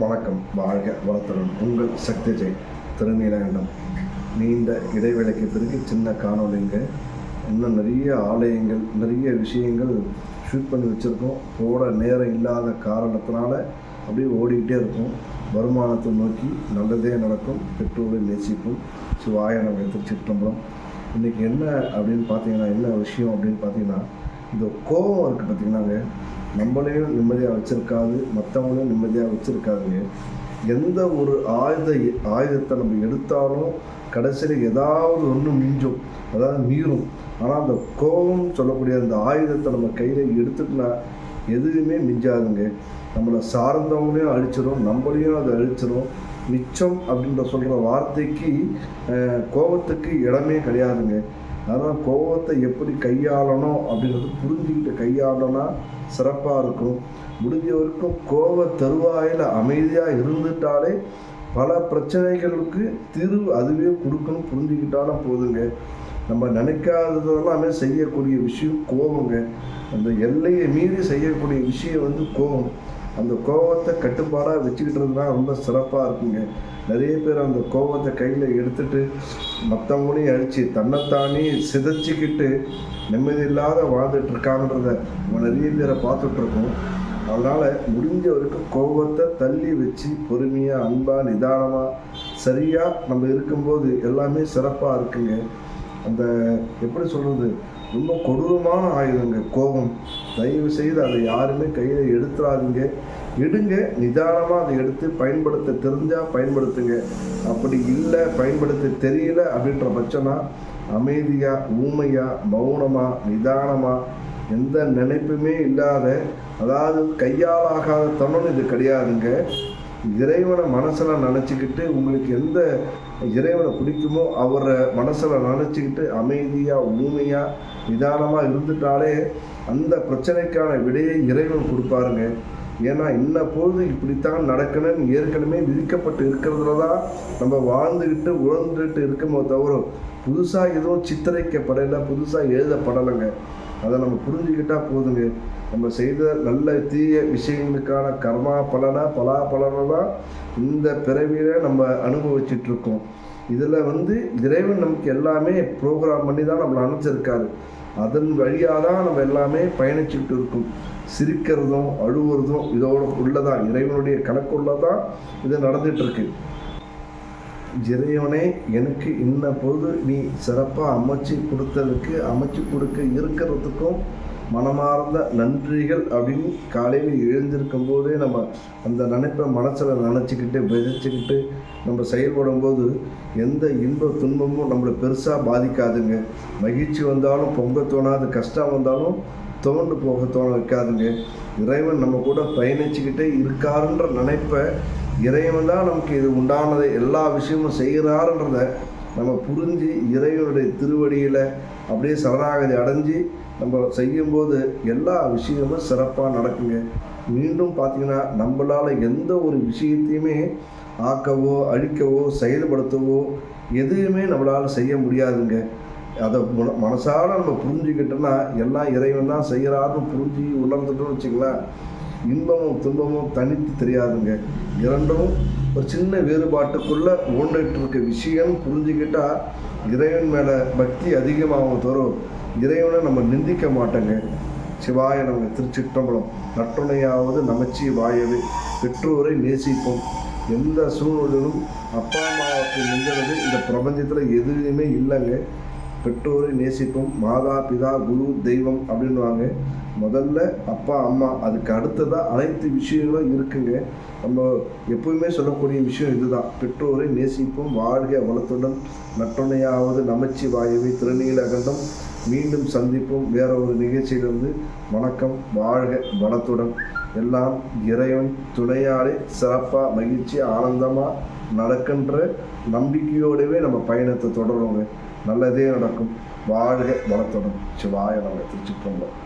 வணக்கம் வாழ்க வளத்துடன். உங்கள் சக்தி ஜெய் திருநீலகண்டம். நீண்ட இடைவேளைக்கு பிறகு சின்ன காணொலிங்க இன்னும் நிறைய ஆலயங்கள் நிறைய விஷயங்கள் ஷூட் பண்ணி வச்சுருக்கோம். போட நேரம் இல்லாத காரணத்தினால அப்படியே ஓடிக்கிட்டே இருக்கும். வருமானத்தை நோக்கி நல்லதே நடக்கும். பெற்றோரை நேசிப்போம். சிவாய நம்ம திருச்சிற்றம்பலம் இன்றைக்கி என்ன அப்படின்னு பார்த்தீங்கன்னா என்ன விஷயம் அப்படின்னு பார்த்தீங்கன்னா இந்த கோபம் இருக்குது பார்த்தீங்கன்னாங்க நம்மளையும் நிம்மதியாக வச்சுருக்காது மற்றவங்களையும் நிம்மதியாக வச்சுருக்காதுங்க. எந்த ஒரு ஆயுத ஆயுதத்தை நம்ம எடுத்தாலும் கடைசியில் ஏதாவது ஒன்று மிஞ்சும். அதாவது மீறும். ஆனால் அந்த கோபம் சொல்லக்கூடிய அந்த ஆயுதத்தை நம்ம கையில் எடுத்துக்கினா எதுவுமே மிஞ்சாதுங்க. நம்மளை சார்ந்தவங்களையும் அழிச்சிடும் நம்மளையும் அதை அழிச்சிடும் மிச்சம் அப்படின்ற சொல்கிற வார்த்தைக்கு கோபத்துக்கு இடமே கிடையாதுங்க. அதனால் கோபத்தை எப்படி கையாளணும் அப்படின்றது புரிஞ்சுக்கிட்டு கையாளனா சிறப்பாக இருக்கும். முடிஞ்ச வரைக்கும் கோப தருவாயில் அமைதியாக இருந்துட்டாலே பல பிரச்சனைகளுக்கு தீர்வு அதுவே கொடுக்கணும் புரிஞ்சுக்கிட்டாலும் போதுங்க. நம்ம நினைக்காததெல்லாமே செய்யக்கூடிய விஷயம் கோபங்க. அந்த எல்லையை மீறி செய்யக்கூடிய விஷயம் வந்து கோபம். அந்த கோபத்தை கட்டுப்பாடாக வச்சுக்கிட்டதுனா ரொம்ப சிறப்பாக இருக்குங்க. நிறைய பேர் அந்த கோபத்தை கையில் எடுத்துட்டு மற்றவங்களையும் அழித்து தன்னைத்தானே சிதைச்சிக்கிட்டு நிம்மதி இல்லாத வாழ்ந்துட்டு இருக்காங்கன்றத நம்ம நிறைய பேரை பார்த்துட்ருக்கோம் அதனால் முடிஞ்ச வரைக்கும் கோபத்தை தள்ளி வச்சு பொறுமையாக அன்பாக நிதானமாக சரியாக நம்ம இருக்கும்போது எல்லாமே சிறப்பாக இருக்குங்க. அந்த எப்படி சொல்கிறது ரொம்ப கொடூரமான ஆயுதங்க கோபம். தயவு செய்து அதை யாருமே கையில் எடுத்துடாதீங்க எடுங்க நிதானமாக அதை எடுத்து பயன்படுத்த தெரிஞ்சால் பயன்படுத்துங்க. அப்படி இல்லை பயன்படுத்த தெரியல அப்படின்ற பட்சம்னா அமைதியாக ஊமையாக மௌனமாக நிதானமாக எந்த நினைப்புமே இல்லாத அதாவது கையால் ஆகாத தனம் இது கிடையாதுங்க. இறைவனை மனசில் நினச்சிக்கிட்டு உங்களுக்கு எந்த இறைவனை பிடிக்குமோ அவரை மனசில் நினச்சிக்கிட்டு அமைதியாக ஊமையாக நிதானமாக இருந்துட்டாலே அந்த பிரச்சனைக்கான விடையை இறைவன் கொடுப்பாருங்க. ஏன்னா இன்ன பொழுது இப்படித்தான் நடக்கணும்னு ஏற்கனவே விதிக்கப்பட்டு இருக்கிறதுல தான் நம்ம வாழ்ந்துக்கிட்டு உழந்துட்டு இருக்கமோ தவிர புதுசாக எதுவும் சித்தரிக்கப்படலை புதுசாக எழுதப்படலைங்க. அதை நம்ம புரிஞ்சுக்கிட்டா போதுங்க. நம்ம செய்த நல்ல தீய விஷயங்களுக்கான கர்மா பலனா பலா பலனை இந்த பிறவியில நம்ம அனுபவிச்சுட்டு இருக்கோம் இதில் வந்து இறைவன் நமக்கு எல்லாமே ப்ரோக்ராம் பண்ணி தான் நம்மளை அனுப்பிச்சிருக்காரு. அதன் வழியாக தான் நம்ம எல்லாமே பயணிச்சுக்கிட்டு இருக்கோம் சிரிக்கிறதும் அழுவுறதும் இதோட உள்ளதான். இறைவனுடைய கணக்குள்ள தான் இது நடந்துட்டு இருக்கு இறைவனே எனக்கு இன்ன பொழுது நீ சிறப்பாக அமைச்சு கொடுத்ததுக்கு அமைச்சு கொடுக்க இருக்கிறதுக்கும் மனமார்ந்த நன்றிகள் அப்படின்னு காலையில் எழுந்திருக்கும் போதே நம்ம அந்த நினைப்பை மனசில் நினச்சிக்கிட்டு விதைச்சிக்கிட்டு நம்ம செயல்படும் போது எந்த இன்ப துன்பமும் நம்மளை பெருசாக பாதிக்காதுங்க. மகிழ்ச்சி வந்தாலும் பொங்க தோணாது கஷ்டம் வந்தாலும் தோண்டு போக தோண வைக்காதுங்க. இறைவன் நம்ம கூட பயணிச்சுக்கிட்டே இருக்காருன்ற நினைப்பை இறைவன் தான் நமக்கு இது உண்டானதை எல்லா விஷயமும் செய்கிறாருன்றத நம்ம புரிஞ்சு இறைவனுடைய திருவடியில் அப்படியே சரணாகதி அடைஞ்சு நம்ம செய்யும்போது எல்லா விஷயமும் சிறப்பாக நடக்குங்க. மீண்டும் பார்த்தீங்கன்னா நம்மளால் எந்த ஒரு விஷயத்தையுமே ஆக்கவோ அழிக்கவோ செயல்படுத்தவோ எதுவுமே நம்மளால் செய்ய முடியாதுங்க. அதை மன மனசார நம்ம புரிஞ்சுக்கிட்டோன்னா எல்லாம் இறைவன் தான் செய்கிறாருன்னு புரிஞ்சு உணர்ந்துட்டோம்னு வச்சுங்களேன் இன்பமும் துன்பமும் தனித்து தெரியாதுங்க. இரண்டும் ஒரு சின்ன வேறுபாட்டுக்குள்ளே ஓண்டுகிட்டு இருக்க விஷயம் புரிஞ்சுக்கிட்டா இறைவன் மேலே பக்தி அதிகமாகும் தரும் இறைவனை நம்ம நிந்திக்க மாட்டோங்க. சிவாய நம்ம திருச்சிற்றம்பலம். நற்றுணையாவது நமச்சி வாயவே. பெற்றோரை நேசிப்போம். எந்த சூழ்நிலையிலும் அப்பா அம்மாவுக்கு நின்றது இந்த பிரபஞ்சத்தில் எதுவுமே இல்லைங்க. பெற்றோரை நேசிப்போம். மாதா பிதா குரு தெய்வம் அப்படின்வாங்க முதல்ல அப்பா அம்மா அதுக்கு அடுத்ததாக அனைத்து விஷயங்களும் இருக்குங்க. நம்ம எப்பவுமே சொல்லக்கூடிய விஷயம் இதுதான். பெற்றோரை நேசிப்போம். வாழ்க வளத்துடன். நட்டுணையாவது நமச்சி வாயுவை திருநீலகண்டம் மீண்டும் சந்திப்போம். வேற ஒரு நிகழ்ச்சியிலிருந்து வணக்கம். வாழ்க வளத்துடன். எல்லாம் இறைவன் துணையாலே சிறப்பாக மகிழ்ச்சி ஆனந்தமாக நடக்கின்ற நம்பிக்கையோடவே நம்ம பயணத்தை தொடருவோங்க. நல்லதே நடக்கும் வாழ்க வளத்துடன் சிவாய நம்ம திருச்சிற்றம்பலம்